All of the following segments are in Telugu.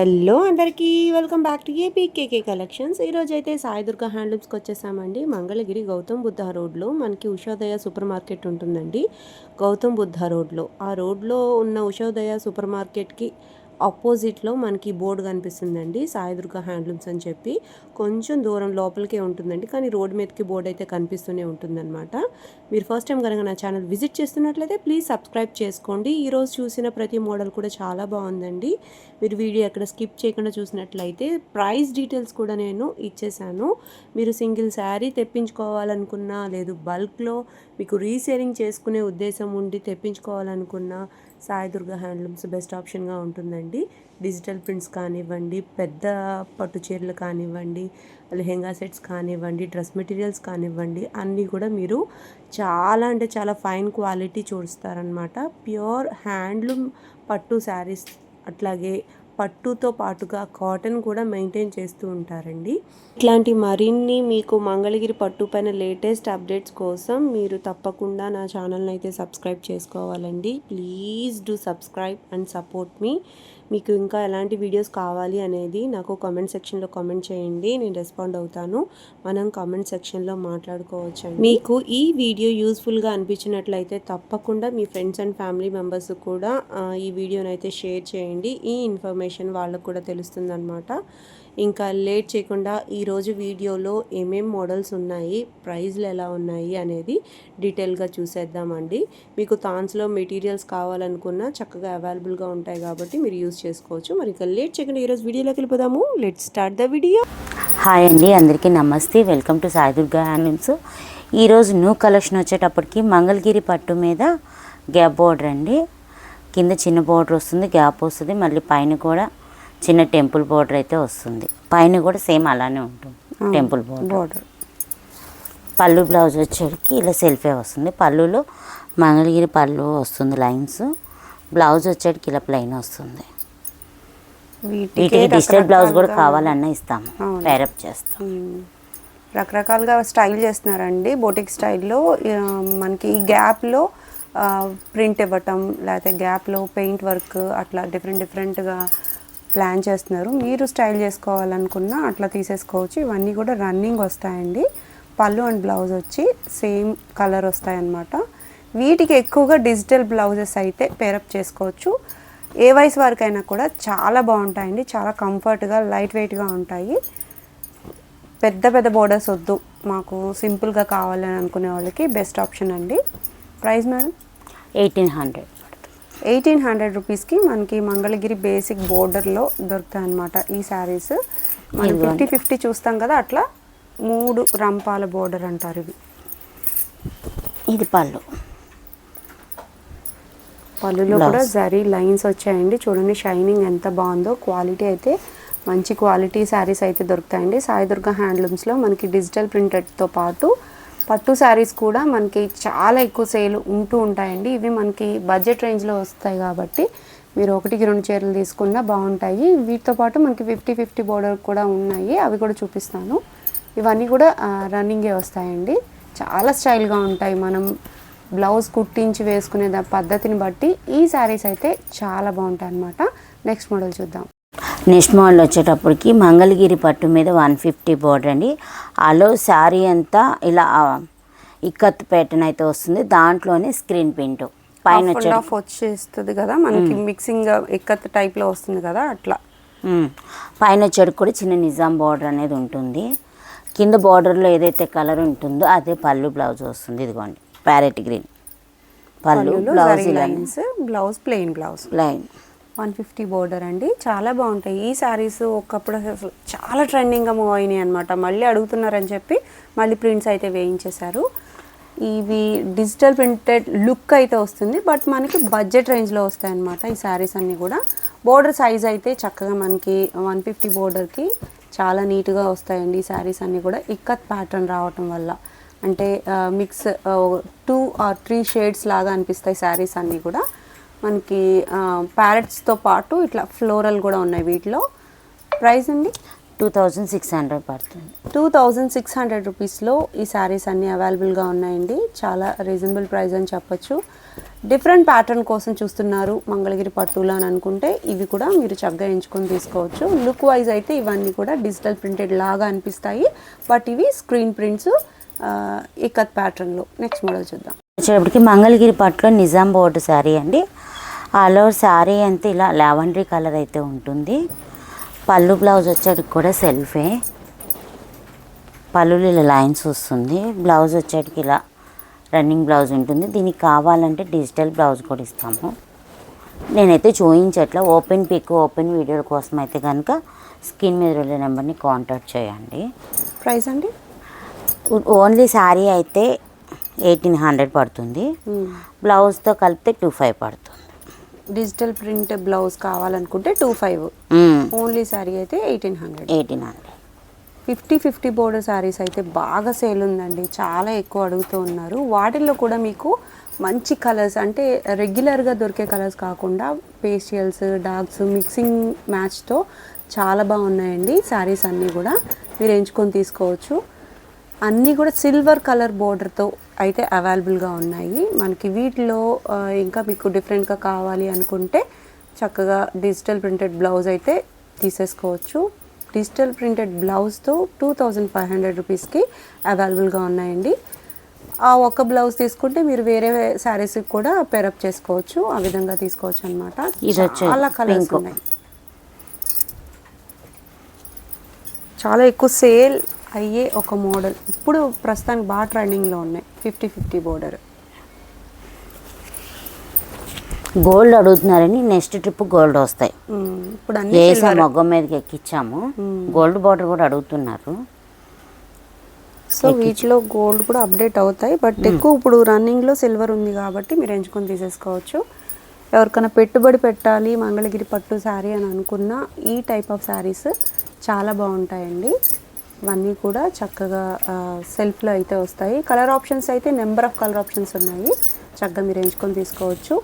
హలో అందరికీ welcome back to APKK collections. ఈరోజు అయితే సాయి దుర్గా హ్యాండ్లూమ్స్కి వచ్చేసామండి. మంగళగిరి గౌతమ్ బుద్ధ రోడ్లో మనకి ఉషోదయ సూపర్ మార్కెట్ ఉంటుందండి. గౌతమ్ బుద్ధ రోడ్లో. ఆ రోడ్లో ఉన్న ఉషోదయ సూపర్ మార్కెట్కి ఆపోజిట్లో మనకి బోర్డు కనిపిస్తుందండి. సాయిదుర్గ హ్యాండ్లూమ్స్ అని చెప్పి. కొంచెం దూరం లోపలికే ఉంటుందండి. కానీ రోడ్ మీదకి బోర్డు అయితే కనిపిస్తూనే ఉంటుందన్నమాట. మీరు ఫస్ట్ టైం కనుక నా ఛానల్ విజిట్ చేస్తున్నట్లయితే ప్లీజ్ సబ్స్క్రైబ్ చేసుకోండి. ఈరోజు చూసిన ప్రతి మోడల్ కూడా చాలా బాగుందండి. మీరు వీడియో ఎక్కడ స్కిప్ చేయకుండా చూసినట్లయితే ప్రైస్ డీటెయిల్స్ కూడా నేను ఇచ్చేసాను. మీరు సింగిల్ శారీ తెప్పించుకోవాలనుకున్నా లేదు బల్క్లో మీకు రీసేలింగ్ చేసుకునే ఉద్దేశం ఉండి తెప్పించుకోవాలనుకున్నా సాయి దుర్గా హ్యాండ్లూమ్స్ బెస్ట్ ఆప్షన్గా ఉంటుందండి. డిజిటల్ ప్రింట్స్ కానివ్వండి పెద్ద పట్టు చీరలు కానివ్వండి లెహెంగా సెట్స్ కానివ్వండి డ్రెస్ మెటీరియల్స్ కానివ్వండి అన్నీ కూడా మీరు చాలా అంటే చాలా ఫైన్ క్వాలిటీ చూస్తారనమాట ప్యూర్ హ్యాండ్లూమ్ పట్టు శారీస్ అట్లాగే పట్టుతో పాటుగా కాటన్ కూడా మెయింటైన్ చేస్తూ ఉంటారండి. ఇట్లాంటి మరిన్ని మీకు మంగళగిరి పట్టు పైన లేటెస్ట్ అప్డేట్స్ కోసం మీరు తప్పకుండా నా ఛానల్ని అయితే సబ్స్క్రైబ్ చేసుకోవాలండి. Please do subscribe and support me. మీకు ఇంకా ఎలాంటి వీడియోస్ కావాలి అనేది నాకు కామెంట్ సెక్షన్లో కామెంట్ చేయండి. నేను రెస్పాండ్ అవుతాను. మనం కామెంట్ సెక్షన్లో మాట్లాడుకోవచ్చు మీకు ఈ వీడియో యూస్ఫుల్గా అనిపించినట్లయితే తప్పకుండా మీ ఫ్రెండ్స్ అండ్ ఫ్యామిలీ మెంబర్స్ కూడా ఈ వీడియోని అయితే షేర్ చేయండి. ఈ ఇన్ఫర్మేషన్ వాళ్ళకు కూడా తెలుస్తుంది అనమాట ఇంకా లేట్ చేయకుండా ఈరోజు వీడియోలో ఏమేం మోడల్స్ ఉన్నాయి ప్రైజ్లు ఎలా ఉన్నాయి అనేది డీటెయిల్గా చూసేద్దామండి. మీకు థాన్స్లో మెటీరియల్స్ కావాలనుకున్నా చక్కగా అవైలబుల్గా ఉంటాయి కాబట్టి మీరు యూస్ చేసుకోవచ్చు. మరి ఇంకా లేట్ చేయకుండా ఈరోజు వీడియోలోకి వెళ్ళిపోదాము. Let start the video. Hi అండి అందరికీ నమస్తే. Welcome to Sai Durga handlooms ఈరోజు న్యూ కలెక్షన్ వచ్చేటప్పటికి మంగళగిరి పట్టు మీద గ్యాప్ బోర్డర్ అండి. కింద చిన్న బోర్డర్ వస్తుంది గ్యాప్ వస్తుంది మళ్ళీ పైన కూడా చిన్న టెంపుల్ బోర్డర్ అయితే వస్తుంది. పైన కూడా సేమ్ అలానే ఉంటుంది. Temple border. బార్డర్. పళ్ళు బ్లౌజ్ వచ్చేటికి ఇలా సెల్ఫే వస్తుంది. పళ్ళులో మంగళగిరి పళ్ళు వస్తుంది లైన్స్. బ్లౌజ్ వచ్చేటికి ఇలా ప్లెయిన్ వస్తుంది. వీటికి డిజిటల్ బ్లౌజ్ కూడా కావాలన్నా ఇస్తాము. పేరప్ చేస్తాం. రకరకాలుగా స్టైల్ చేస్తున్నారండి. బోటిక్ స్టైల్లో మనకి ఈ గ్యాప్లో ప్రింట్ ఇవ్వటం లేకపోతే గ్యాప్లో పెయింట్ వర్క్ అట్లా డిఫరెంట్ డిఫరెంట్గా ప్లాన్ చేస్తున్నారు. మీరు స్టైల్ చేసుకోవాలనుకున్నా అట్లా తీసేసుకోవచ్చు. ఇవన్నీ కూడా రన్నింగ్ వస్తాయండి. పళ్ళు అండ్ బ్లౌజ్ వచ్చి సేమ్ కలర్ వస్తాయన్నమాట. వీటికి ఎక్కువగా డిజిటల్ బ్లౌజెస్ అయితే పేరప్ చేసుకోవచ్చు. ఏ వయసు వరకైనా కూడా చాలా బాగుంటాయండి. చాలా కంఫర్ట్గా లైట్ వెయిట్గా ఉంటాయి. పెద్ద పెద్ద బోర్డర్స్ వద్దు. మాకు సింపుల్గా కావాలని అనుకునే వాళ్ళకి బెస్ట్ ఆప్షన్ అండి. Price madam eighteen hundred eighteen hundred రూపీస్కి మనకి మంగళగిరి బేసిక్ బోర్డర్లో దొరుకుతాయి అన్నమాట ఈ శారీస్. మనం. ఫిఫ్టీ ఫిఫ్టీ చూస్తాం కదా అట్లా మూడు రంపాల బోర్డర్ అంటారు ఇవి. ఇది పళ్ళు. పళ్ళులో. కూడా జరీ లైన్స్ వచ్చాయండి. చూడండి షైనింగ్ ఎంత బాగుందో క్వాలిటీ అయితే మంచి క్వాలిటీ శారీస్ అయితే దొరుకుతాయండి. సాయిదుర్గ హ్యాండ్లూమ్స్లో మనకి డిజిటల్ ప్రింటెడ్తో పాటు పట్టు శారీస్ కూడా మనకి చాలా ఎక్కువ సేల్ ఉంటూ ఉంటాయండి. ఇవి మనకి బడ్జెట్ రేంజ్లో వస్తాయి కాబట్టి మీరు ఒకటికి రెండు చీరలు తీసుకున్నా బాగుంటాయి. వీటితో పాటు మనకి ఫిఫ్టీ ఫిఫ్టీ బోర్డర్ కూడా ఉన్నాయి. అవి కూడా చూపిస్తాను. ఇవన్నీ కూడా రన్నింగే వస్తాయండి. చాలా స్టైల్గా ఉంటాయి. మనం బ్లౌజ్ కుట్టించి వేసుకునే పద్ధతిని బట్టి ఈ శారీస్ అయితే చాలా బాగుంటాయి అన్నమాట నెక్స్ట్ మోడల్ చూద్దాం. నెక్స్ట్ మోడల్ వచ్చేటప్పటికి మంగళగిరి పట్టు మీద వన్ ఫిఫ్టీ బోర్డర్ అండి. అలో శారీ అంతా ఇలా ఇక్కత్ ప్యాటర్న్ అయితే వస్తుంది. దాంట్లోనే స్క్రీన్ ప్రింట్. పైన వచ్చేస్తుంది కదా మనకి మిక్సింగ్ ఎక్కత్ టైప్లో వస్తుంది కదా అట్లా. పైన వచ్చేటికి కూడా చిన్న నిజాం బార్డర్ అనేది ఉంటుంది. కింద బార్డర్లో ఏదైతే కలర్ ఉంటుందో అదే పళ్ళు బ్లౌజ్ వస్తుంది. ఇదిగోండి ప్యారెట్ గ్రీన్. పళ్ళు blouse blouse plain blouse. Line one fifty border అండి. చాలా బాగుంటాయి. ఈ శారీస్ ఒకప్పుడు అసలు చాలా ట్రెండింగ్గా మూవ్ అయినాయి అనమాట మళ్ళీ అడుగుతున్నారని చెప్పి మళ్ళీ ప్రింట్స్ అయితే వేయించేశారు. ఇవి డిజిటల్ ప్రింటెడ్ లుక్ అయితే వస్తుంది. బట్ మనకి బడ్జెట్ రేంజ్లో వస్తాయి అనమాట ఈ శారీస్ అన్నీ కూడా. బోర్డర్ సైజ్ అయితే చక్కగా మనకి వన్ ఫిఫ్టీ బోర్డర్కి చాలా నీట్గా వస్తాయండి ఈ శారీస్ అన్నీ కూడా. ఇక్కత్ ప్యాటర్న్ రావటం వల్ల. అంటే mix two or three shades లాగా అనిపిస్తాయి శారీస్ అన్నీ కూడా. మనకి ప్యారెట్స్తో పాటు ఇట్లా ఫ్లోరల్ కూడా ఉన్నాయి వీటిలో. ప్రైస్ అండి? టూ థౌజండ్ సిక్స్ హండ్రెడ్ పడుతుంది. టూ థౌజండ్ సిక్స్ హండ్రెడ్ రూపీస్లో ఈ శారీస్ అన్నీ అవైలబుల్గా ఉన్నాయండి. చాలా రీజనబుల్ ప్రైస్ అని చెప్పొచ్చు. డిఫరెంట్ ప్యాటర్న్ కోసం చూస్తున్నారు మంగళగిరి పట్టులు అని అనుకుంటే ఇవి కూడా మీరు చక్కగా ఎంచుకొని తీసుకోవచ్చు. లుక్ వైజ్ అయితే ఇవన్నీ కూడా డిజిటల్ ప్రింటెడ్ లాగా అనిపిస్తాయి. బట్ ఇవి స్క్రీన్ ప్రింట్స్ ఇక్కత్ ప్యాటర్న్లో నెక్స్ట్ మోడల్ చూద్దాం. వచ్చేటప్పటికి మంగళగిరి పట్టులో నిజాం బోర్డు శారీ అండి. ఆల్ ఓవర్ శారీ అంతా ఇలా లావెండరీ కలర్ అయితే ఉంటుంది. పళ్ళు బ్లౌజ్ వచ్చేటికి కూడా సెల్ఫే. పళ్ళులు ఇలా లైన్స్ వస్తుంది. బ్లౌజ్ వచ్చేటికి ఇలా రన్నింగ్ బ్లౌజ్ ఉంటుంది. దీనికి కావాలంటే డిజిటల్ బ్లౌజ్ కూడా ఇస్తాము. నేనైతే చూయించట్లా. ఓపెన్ పిక్ ఓపెన్ వీడియోల కోసం అయితే కనుక స్క్రీన్ మీద వెళ్ళే నెంబర్ని కాంటాక్ట్ చేయండి. ప్రైస్ అండి? ఓన్లీ శారీ అయితే ఎయిటీన్ హండ్రెడ్ పడుతుంది. బ్లౌజ్తో కలిపితే టూ ఫైవ్ పడుతుంది. డిజిటల్ ప్రింట్ బ్లౌజ్ కావాలనుకుంటే టూ ఫైవ్. ఓన్లీ శారీ అయితే eighteen hundred. Eighteen hundred. Fifty fifty border saris అయితే బాగా సేల్ ఉందండి. చాలా ఎక్కువ అడుగుతూ ఉన్నారు. వాటిల్లో కూడా మీకు మంచి కలర్స్ అంటే రెగ్యులర్గా దొరికే కలర్స్ కాకుండా పేస్టియల్స్ డార్క్స్ మిక్సింగ్ మ్యాచ్తో చాలా బాగున్నాయండి. శారీస్ అన్నీ కూడా మీరు ఎంచుకొని తీసుకోవచ్చు. అన్నీ కూడా సిల్వర్ కలర్ బోర్డర్తో అయితే అవైలబుల్గా ఉన్నాయి. మనకి వీటిలో ఇంకా మీకు డిఫరెంట్గా కావాలి అనుకుంటే చక్కగా డిజిటల్ ప్రింటెడ్ బ్లౌజ్ అయితే తీసేసుకోవచ్చు. డిజిటల్ ప్రింటెడ్ బ్లౌజ్తో టూ థౌజండ్ ఫైవ్ హండ్రెడ్ రూపీస్కి అవైలబుల్గా ఉన్నాయండి. ఆ ఒక్క బ్లౌజ్ తీసుకుంటే మీరు వేరే శారీస్కి కూడా పేరప్ చేసుకోవచ్చు. ఆ విధంగా తీసుకోవచ్చు అనమాట చాలా కలర్స్. ఉన్నాయి. చాలా ఎక్కువ సేల్ అయ్యే ఒక మోడల్. ఇప్పుడు ప్రస్తుతానికి బాగా ట్రెండింగ్లో ఉన్నాయి. Fifty fifty border. గోల్డ్ అడుగుతున్నారని నెక్స్ట్ ట్రిప్ గోల్డ్ వస్తాయి. ఇప్పుడు అన్ని వేసా silver. మొగ్గం మీదకి ఎక్కించాము గోల్డ్ బార్డర్ కూడా అడుగుతున్నారు. సో వీటిలో గోల్డ్ కూడా అప్డేట్ అవుతాయి. బట్ ఎక్కువ ఇప్పుడు రన్నింగ్లో సిల్వర్ ఉంది కాబట్టి మీరు ఎంచుకొని తీసేసుకోవచ్చు. ఎవరికైనా పెట్టుబడి పెట్టాలి మంగళగిరి పట్టు శారీ అని అనుకున్న ఈ టైప్ ఆఫ్ శారీస్ చాలా బాగుంటాయండి. ఇవన్నీ కూడా చక్కగా సెల్ఫ్లో అయితే వస్తాయి. కలర్ ఆప్షన్స్ అయితే నెంబర్ ఆఫ్ కలర్ ఆప్షన్స్ ఉన్నాయి. చక్కగా మీరు ఎంచుకొని తీసుకోవచ్చు.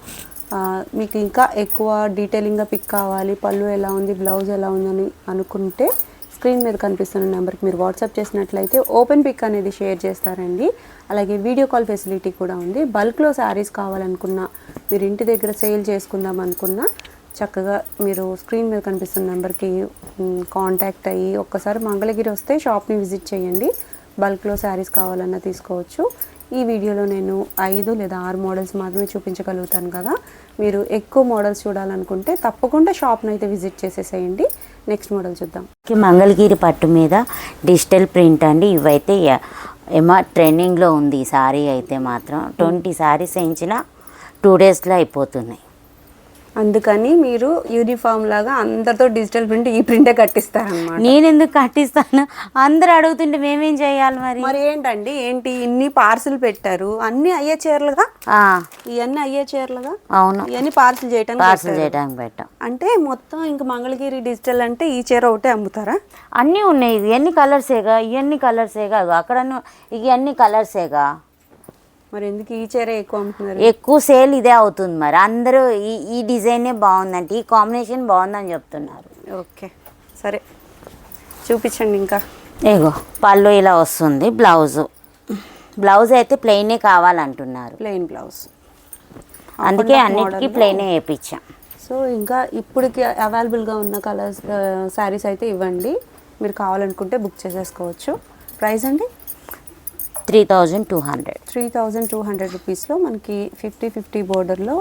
మీకు ఇంకా ఎక్కువ డీటెయిలింగ్గా పిక్ కావాలి పళ్ళు ఎలా ఉంది బ్లౌజ్ ఎలా ఉందని అనుకుంటే స్క్రీన్ మీద కనిపిస్తున్న నెంబర్కి మీరు వాట్సాప్ చేసినట్లయితే ఓపెన్ పిక్ అనేది షేర్ చేస్తారండి. అలాగే వీడియో కాల్ ఫెసిలిటీ కూడా ఉంది. బల్క్లో శారీస్ కావాలనుకున్నా మీరు ఇంటి దగ్గర సేల్ చేసుకుందాం అనుకున్నా చక్కగా మీరు స్క్రీన్ మీద కనిపిస్తున్న నెంబర్కి కాంటాక్ట్ అయ్యి ఒక్కసారి మంగళగిరి వస్తే షాప్ని విజిట్ చేయండి. బల్క్లో శారీస్ కావాలన్నా తీసుకోవచ్చు. ఈ వీడియోలో నేను ఐదు లేదా ఆరు మోడల్స్ మాత్రమే చూపించగలుగుతాను కదా. మీరు ఎక్కువ మోడల్స్ చూడాలనుకుంటే తప్పకుండా షాప్ని అయితే విజిట్ చేసేసేయండి. నెక్స్ట్ మోడల్ చూద్దాం. మంగళగిరి పట్టు మీద డిజిటల్ ప్రింట్ అండి. ఇవైతే ఏమో ట్రెండింగ్లో ఉంది ఈ శారీ అయితే మాత్రం. ట్వంటీ శారీస్ వేయించిన టూ డేస్లో అయిపోతున్నాయి. అందుకని మీరు యూనిఫామ్ లాగా అందరితో డిజిటల్ ప్రింట్ ఈ ప్రింటే కట్టిస్తారనమాట నేను ఎందుకు కట్టిస్తాను? అందరు అడుగుతుంటే మేమేం చేయాలి మరి? మరి ఏంటండి? ఏంటి? ఇన్ని పార్సిల్ పెట్టారు. అన్ని అయ్యే చీరలుగా? ఇవన్నీ అయ్యే చీరలుగా? అవును. ఇవన్నీ పార్సిల్ చేయడానికి పార్సల్. చేయడానికి పెట్టాం. అంటే మొత్తం ఇంకా మంగళగిరి డిజిటల్ అంటే ఈ చీర ఒకటే అమ్ముతారా? అన్నీ ఉన్నాయి. ఇవి ఎన్ని కలర్సేగా ఇవన్నీ కలర్సేగా అక్కడ ఇవన్నీ కలర్సేగా మరి ఎందుకు ఈ చీర ఎక్కువ అమ్ముతున్నారు? ఎక్కువ సేల్ ఇదే అవుతుంది మరి. అందరూ ఈ ఈ డిజైనే బాగుందంటే ఈ కాంబినేషన్ బాగుందని చెప్తున్నారు. ఓకే సరే. చూపించండి ఇంకా. ఏగో పళ్ళు ఇలా వస్తుంది బ్లౌజ్. బ్లౌజ్ అయితే ప్లెయినే కావాలంటున్నారు. Plain blouse. అందుకే అన్నిటికీ ప్లెయినే వేయించాం సో ఇంకా ఇప్పటికి అవైలబుల్గా ఉన్న కలర్స్ శారీస్ అయితే ఇవ్వండి. మీరు కావాలనుకుంటే బుక్ చేసేసుకోవచ్చు. ప్రైస్ అండి? Three thousand two hundred. Three thousand two hundred రూపీస్లో మనకి ఫిఫ్టీ ఫిఫ్టీ బోర్డర్లో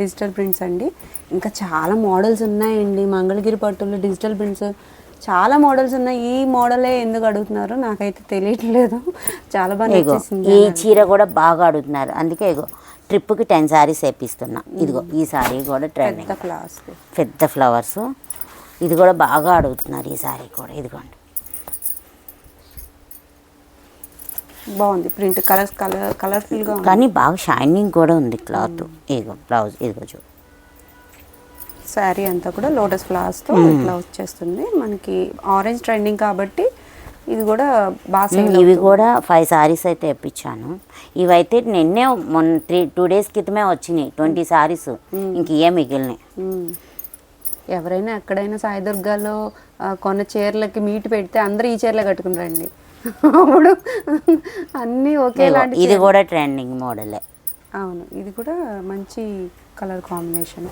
డిజిటల్ ప్రింట్స్ అండి. ఇంకా చాలా మోడల్స్ ఉన్నాయండి. మంగళగిరి పట్టులో డిజిటల్ ప్రింట్స్ చాలా మోడల్స్ ఉన్నాయి. ఈ మోడలే ఎందుకు అడుగుతున్నారో నాకైతే తెలియట్లేదు. చాలా బాగా ఈ చీర కూడా బాగా అడుగుతున్నారు. అందుకే ఇగో ట్రిప్కి టెన్ శారీస్ వేపిస్తున్నా. ఇదిగో ఈ శారీ కూడా ట్రెండింగ్. పెద్ద క్లాస్ పెద్ద ఫ్లవర్స్. ఇది కూడా బాగా అడుగుతున్నారు ఈ శారీ కూడా. ఇదిగోండి. బాగుంది. ప్రింట్ కలర్స్ కలర్ కలర్ఫుల్గా కానీ బాగా షైనింగ్ కూడా ఉంది క్లాత్. ఇదిగో బ్లౌజ్ ఇదిగో చూ శారీ అంతా కూడా లోటస్ ఫ్లవర్స్తో ఇట్లా వచ్చేస్తుంది. మనకి ఆరెంజ్ ట్రెండింగ్ కాబట్టి ఇది కూడా బాగా ఇవి. కూడా ఫైవ్ సారీస్ అయితే తెప్పించాను. ఇవైతే నిన్నే మొన్న త్రీ టూ డేస్ క్రితమే వచ్చినాయి ట్వంటీ సారీస్ ఇంక ఇవే మిగిలినాయి. ఎవరైనా ఎక్కడైనా సాయిదుర్గాలో కొన్న చీరలకి మీట్ పెడితే అందరూ ఈ చీరలే కట్టుకుని రండి. అప్పుడు అన్నీ ఒకేలాంటి ఇది. కూడా ట్రెండింగ్ మోడలే. అవును ఇది కూడా మంచి కలర్ కాంబినేషన్.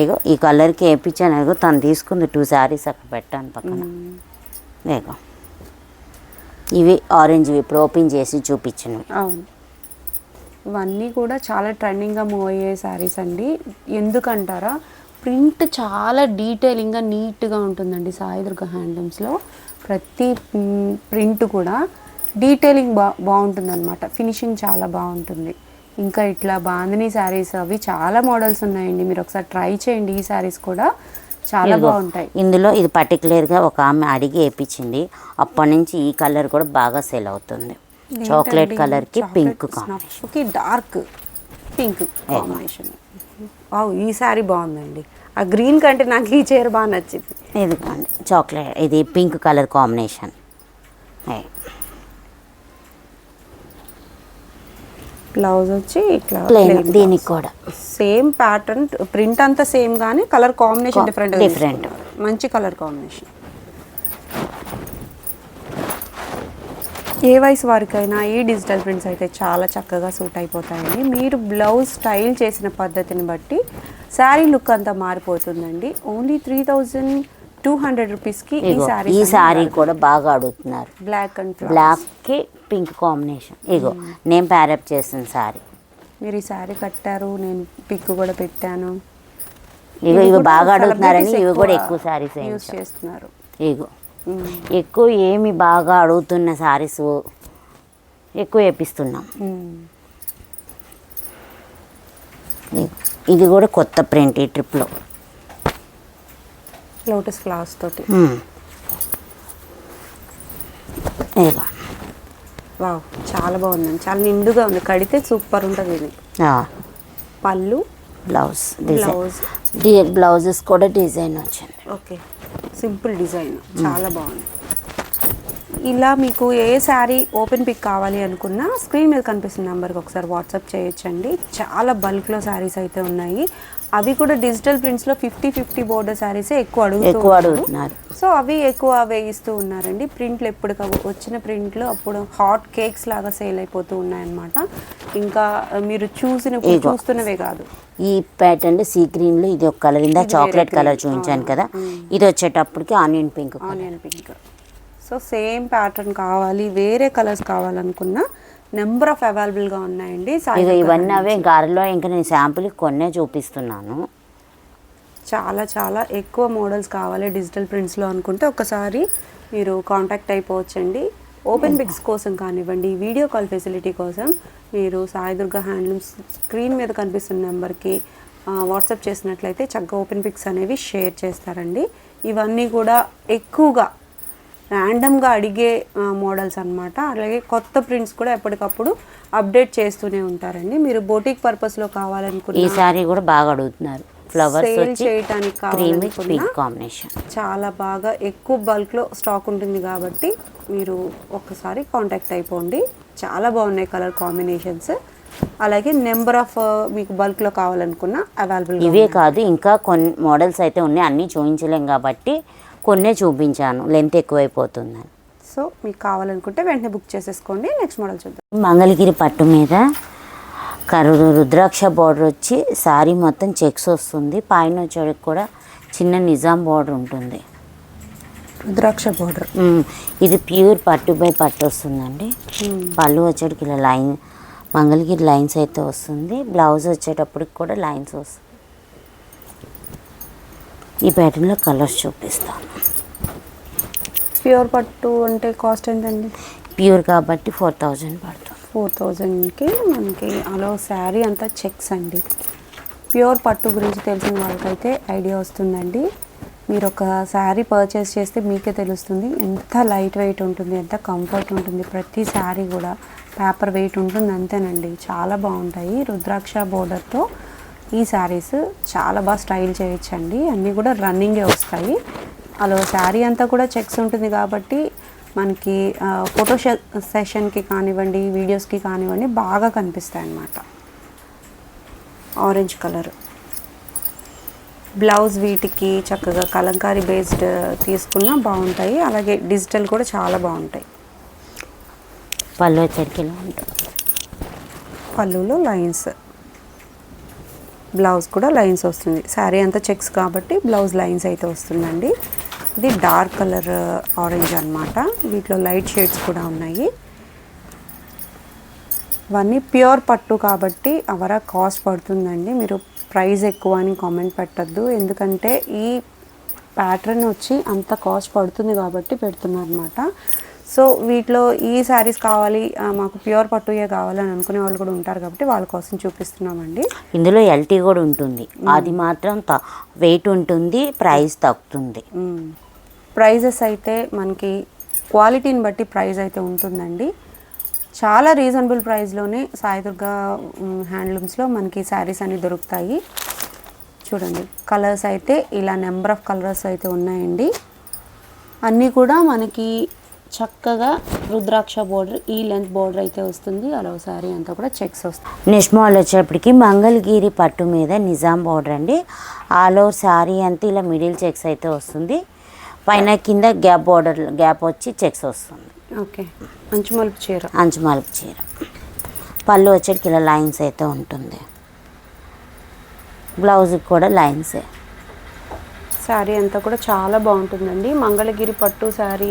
ఇగో ఈ కలర్కి వేయించాను ఇగో తను తీసుకుంది టూ శారీస్ అక్కడ పెట్టాను పక్కన. ఇగో ఇవి ఆరెంజ్వి ఇప్పుడు ఓపెన్ చేసి చూపించినవి అవును. ఇవన్నీ కూడా చాలా ట్రెండింగ్గా మూవ్ అయ్యే శారీస్ అండి. ఎందుకంటారా? ప్రింట్ చాలా డీటెయిలింగ్గా నీట్గా ఉంటుందండి సాయిదుర్గ హ్యాండ్లూమ్స్లో. ప్రతి ప్రింట్ కూడా డీటెయిలింగ్ బా బాగుంటుంది అనమాట ఫినిషింగ్ చాలా బాగుంటుంది. ఇంకా ఇట్లా బాందిని శారీస్ అవి చాలా మోడల్స్ ఉన్నాయండి. మీరు ఒకసారి ట్రై చేయండి. ఈ శారీస్ కూడా చాలా బాగుంటాయి. ఇందులో ఇది పర్టికులర్గా ఒక ఆమె అడిగి వేయించింది అప్పటి నుంచి ఈ కలర్ కూడా బాగా సేల్ అవుతుంది. చాక్లెట్ కలర్కి pink combination dark pink combination ఈ సారీ బాగుందండి. ఆ గ్రీన్ కంటే నాకు ఈ చీర బాగా నచ్చింది. ఇదిగోండి చాక్లెట్ ఇది పింక్ కలర్ కాంబినేషన్. బ్లౌజ్ వచ్చి ఇట్లా ప్లెయిన్ దీనికి కూడా. సేమ్ ప్యాటర్న్ ప్రింట్ అంతా సేమ్ కానీ కలర్ కాంబినేషన్ డిఫరెంట్ different. మంచి కలర్ కాంబినేషన్ ఏ వయసు వారికైనా ఈ డిజిటల్ ప్రింట్స్ అయితే చాలా చక్కగా సూట్ అయిపోతాయండి. మీరు బ్లౌజ్ స్టైల్ చేసిన పద్ధతిని బట్టి శారీ లుక్ అంతా మారిపోతుందండి. Only three thousand two hundred రూపీస్కి ఈ శారీ ఈ సారీ కూడా బాగా అడుగుతున్నారు. బ్లాక్ అండ్ బ్లాక్కి పింక్ కాంబినేషన్ ఇగో నేను ప్యారప్ చేసిన సారీ మీరు ఈ శారీ కట్టారు నేను పిక్ కూడా పెట్టాను. ఇగో ఇవి బాగా అడుగుతున్నారని ఇవి కూడా ఎక్కువ సారీస్ యూస్ చేస్తున్నారు. ఇగో ఎక్కువ ఏమి బాగా అడుగుతున్న సారీస్ ఎక్కువ వేపిస్తున్నాం. ఇగో, ఇది కూడా కొత్త ప్రింట్ ఈ ట్రిప్లో. లోటస్ ఫ్లవర్స్ తోటి. వావ్ చాలా బాగుందండి చాలా నిండుగా ఉంది. కడితే సూపర్ ఉంటుంది ఇది. పళ్ళు బ్లౌజ్ బ్లౌజ్. బ్లౌజెస్ కూడా డిజైన్ వచ్చింది. ఓకే. Simple design. చాలా బాగుంది. ఇలా మీకు ఏ శారీ ఓపెన్ పిక్ కావాలి అనుకున్నా స్క్రీన్ మీద కనిపిస్తున్న నెంబర్కి ఒకసారి వాట్సాప్ చేయొచ్చండి. చాలా బల్క్లో శారీస్ అయితే ఉన్నాయి. అవి కూడా డిజిటల్ ప్రింట్స్లో ఫిఫ్టీ ఫిఫ్టీ బోర్డర్ శారీసే ఎక్కువ అడుగుతూ ఎక్కువ. అడుగుతున్నారు. సో అవి ఎక్కువ వేయిస్తూ ఉన్నారండి. ప్రింట్లు ఎప్పటికప్పుడు వచ్చిన ప్రింట్లు అప్పుడు హాట్ కేక్స్ లాగా సేల్ అయిపోతూ ఉన్నాయన్నమాట. ఇంకా మీరు చూసిన. చూస్తున్నవే కాదు. ఈ ప్యాటర్న్ సీ గ్రీన్లో ఇది ఒక కలర్. ఇందా చాక్లెట్ కలర్. చూపించాను. కదా. ఇది వచ్చేటప్పటికి onion pink onion pink. So same pattern కావాలి వేరే కలర్స్ కావాలనుకున్నా నెంబర్ ఆఫ్ అవైలబుల్గా ఉన్నాయండి ఇక ఇవన్నీ. అవే గారెలో ఇంకా నేను శాంపుల్ కొన్నే చూపిస్తున్నాను. చాలా చాలా ఎక్కువ మోడల్స్ కావాలి డిజిటల్ ప్రింట్స్లో అనుకుంటే ఒకసారి మీరు కాంటాక్ట్ అయిపోవచ్చండి. ఓపెన్ పిక్స్ కోసం కానివ్వండి వీడియో కాల్ ఫెసిలిటీ కోసం మీరు సాయిదుర్గ హ్యాండ్లూమ్స్ స్క్రీన్ మీద కనిపిస్తున్న నెంబర్కి వాట్సాప్ చేసినట్లయితే చక్కగా ఓపెన్ పిక్స్ అనేవి షేర్ చేస్తారండి. ఇవన్నీ కూడా ఎక్కువగా ర్యాండమ్గా అడిగే మోడల్స్ అన్నమాట. అలాగే కొత్త ప్రింట్స్ కూడా ఎప్పటికప్పుడు అప్డేట్ చేస్తూనే ఉంటారండి. మీరు బోటిక్ పర్పస్లో ఈ కావాలనుకున్న సారీ కూడా బాగా అడుగుతున్నారు. ఫ్లవర్స్ విత్ కావాలనుకున్నా కాంబినేషన్ చాలా బాగా ఎక్కువ బల్క్లో స్టాక్ ఉంటుంది కాబట్టి మీరు ఒక్కసారి కాంటాక్ట్ అయిపోండి. చాలా బాగున్నాయి కలర్ కాంబినేషన్స్ అలాగే నెంబర్ ఆఫ్ మీకు బల్క్లో కావాలనుకున్న అవైలబుల్ ఇవే కాదు ఇంకా కొన్ని మోడల్స్ అయితే ఉన్నాయి. అన్నీ చూపించలేం కాబట్టి కొన్నే చూపించాను. లెంత్ ఎక్కువైపోతుందని. సో మీకు కావాలనుకుంటే వెంటనే బుక్ చేసేసుకోండి. నెక్స్ట్ మోడల్ చూద్దాం. మంగళగిరి పట్టు మీద కరు రుద్రాక్ష బార్డర్ వచ్చి శారీ మొత్తం చెక్స్ వస్తుంది. పైన వచ్చేటికి కూడా చిన్న నిజాం బార్డర్ ఉంటుంది. రుద్రాక్ష బోర్డర్. ఇది ప్యూర్ పట్టు బై పట్టు వస్తుందండి. పళ్ళు వచ్చేటికి ఇలా లైన్ మంగళగిరి లైన్స్ అయితే వస్తుంది. బ్లౌజ్ వచ్చేటప్పటికి కూడా లైన్స్ వస్తుంది. ఈ ప్యాటర్న్లో కలర్స్ చూపిస్తాను ప్యూర్ పట్టు అంటే కాస్ట్ ఎంతండి? ప్యూర్ కాబట్టి ఫోర్ థౌజండ్ పడుతుంది. ఫోర్ థౌజండ్కి మనకి అలో శారీ అంతా చెక్స్ అండి. ప్యూర్ పట్టు గురించి తెలిసిన వాళ్ళకైతే ఐడియా వస్తుందండి. మీరు ఒక శారీ పర్చేస్ చేస్తే మీకే తెలుస్తుంది ఎంత లైట్ వెయిట్ ఉంటుంది ఎంత కంఫర్ట్ ఉంటుంది ప్రతి శారీ కూడా. పేపర్ వెయిట్ ఉంటుంది అంతేనండి చాలా బాగుంటాయి. రుద్రాక్ష బోర్డర్తో ఈ శారీస్ చాలా బాగా స్టైల్ చేయొచ్చండి అన్నీ కూడా రన్నింగే వస్తాయి. అలా శారీ అంతా కూడా చెక్స్ ఉంటుంది కాబట్టి మనకి ఫోటో సెషన్కి కానివ్వండి వీడియోస్కి కానివ్వండి బాగా కనిపిస్తాయి అన్నమాట. ఆరెంజ్ కలర్ బ్లౌజ్ వీటికి చక్కగా కలంకారీ బేస్డ్ తీసుకున్నా బాగుంటాయి. అలాగే డిజిటల్ కూడా చాలా బాగుంటాయి. పళ్ళు ఉంటుంది. పళ్ళులో లైన్స్ బ్లౌజ్ కూడా లైన్స్ వస్తుంది. శారీ అంతా చెక్స్ కాబట్టి బ్లౌజ్ లైన్స్ అయితే వస్తుందండి. ఇది డార్క్ కలర్ uh, ఆరెంజ్ అనమాట వీటిలో లైట్ షేడ్స్ కూడా ఉన్నాయి. ఇవన్నీ ప్యూర్ పట్టు కాబట్టి అవర కాస్ట్ పడుతుందండి. మీరు ప్రైస్ ఎక్కువ అని కామెంట్ పెట్టద్దు. ఎందుకంటే ఈ ప్యాటర్న్ వచ్చి అంత కాస్ట్ పడుతుంది కాబట్టి పెడుతున్నారు అనమాట సో వీటిలో ఈ శారీస్ కావాలి మాకు ప్యూర్ పట్టుయే కావాలని అనుకునే వాళ్ళు కూడా ఉంటారు కాబట్టి వాళ్ళ కోసం చూపిస్తున్నామండి. ఇందులో ఎల్టీ కూడా ఉంటుంది. అది మాత్రం వెయిట్ ఉంటుంది ప్రైస్ తగ్గుతుంది. ప్రైజెస్ అయితే మనకి క్వాలిటీని బట్టి ప్రైస్ అయితే ఉంటుందండి. చాలా రీజనబుల్ ప్రైస్లోనే సాయిదుర్గా హ్యాండ్లూమ్స్లో మనకి శారీస్ అన్ని దొరుకుతాయి. చూడండి కలర్స్ అయితే ఇలా నెంబర్ ఆఫ్ కలర్స్ అయితే ఉన్నాయండి. అన్నీ కూడా మనకి చక్కగా రుద్రాక్ష బోర్డర్ ఈ లెంత్ బోర్డర్ అయితే వస్తుంది. అలా శారీ అంతా కూడా చెక్స్ వస్తాయి. నెక్స్ట్ మోడల్ వచ్చేప్పటికి మంగళగిరి పట్టు మీద నిజాం బార్డర్ అండి. ఆల్ ఓవర్ శారీ అంతా ఇలా మిడిల్ చెక్స్ అయితే వస్తుంది. పైన కింద గ్యాప్ బార్డర్ గ్యాప్ వచ్చి చెక్స్ వస్తుంది. ఓకే. మంచి మలుపు చీర. అంచుమాలపు చీర. పళ్ళు వచ్చేటికి ఇలా లైన్స్ అయితే ఉంటుంది. బ్లౌజ్కి కూడా లైన్సే శారీ అంతా కూడా చాలా బాగుంటుందండి. మంగళగిరి పట్టు శారీ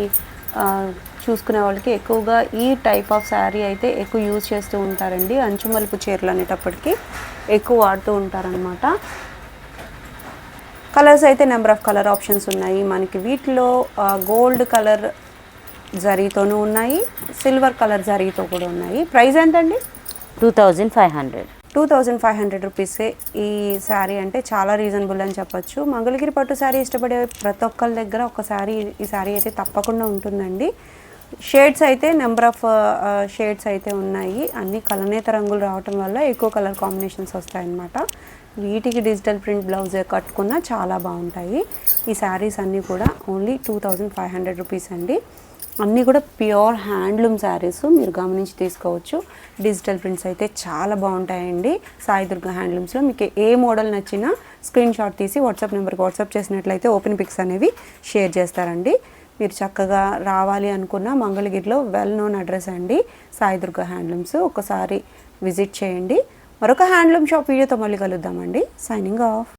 చూసుకునే వాళ్ళకి ఎక్కువగా ఈ టైప్ ఆఫ్ శారీ అయితే ఎక్కువ యూజ్ చేస్తూ ఉంటారండి. అంచు మలుపు చీరలు అనేటప్పటికి ఎక్కువ వాడుతూ ఉంటారనమాట కలర్స్ అయితే నెంబర్ ఆఫ్ కలర్ ఆప్షన్స్ ఉన్నాయి. మనకి వీటిలో గోల్డ్ కలర్ జరీతోనూ ఉన్నాయి. సిల్వర్ కలర్ జరీతో కూడా ఉన్నాయి. ప్రైస్ ఎంతండి? Two thousand five hundred. Two thousand five hundred రూపీసే ఈ శారీ అంటే చాలా రీజనబుల్ అని చెప్పొచ్చు. మంగళగిరి పట్టు శారీ ఇష్టపడే ప్రతి ఒక్కరి దగ్గర ఒక శారీ ఈ శారీ అయితే తప్పకుండా ఉంటుందండి. షేడ్స్ అయితే నెంబర్ ఆఫ్ షేడ్స్ అయితే ఉన్నాయి. అన్ని కలనేత రంగులు రావటం వల్ల ఎక్కువ కలర్ కాంబినేషన్స్ వస్తాయన్నమాట. వీటికి డిజిటల్ ప్రింట్ బ్లౌజ్ కట్టుకున్నా చాలా బాగుంటాయి. ఈ శారీస్ అన్నీ కూడా only two thousand five hundred rupees అండి. అన్నీ కూడా ప్యూర్ హ్యాండ్లూమ్ శారీస్ మీరు గమనించి తీసుకోవచ్చు. డిజిటల్ ప్రింట్స్ అయితే చాలా బాగుంటాయండి. సాయి దుర్గా హ్యాండ్లూమ్స్లో మీకు ఏ మోడల్ నచ్చినా స్క్రీన్ షాట్ తీసి వాట్సాప్ నెంబర్కి వాట్సాప్ చేసినట్లయితే ఓపెన్ పిక్స్ అనేవి షేర్ చేస్తారండి. మీరు చక్కగా రావాలి అనుకున్న మంగళగిరిలో వెల్ నోన్ అడ్రస్ అండి. సాయి దుర్గా హ్యాండ్లూమ్స్ ఒకసారి విజిట్ చేయండి. మరొక హ్యాండ్లూమ్ షాప్ వీడియోతో మళ్ళీ కలుద్దామండి. Signing off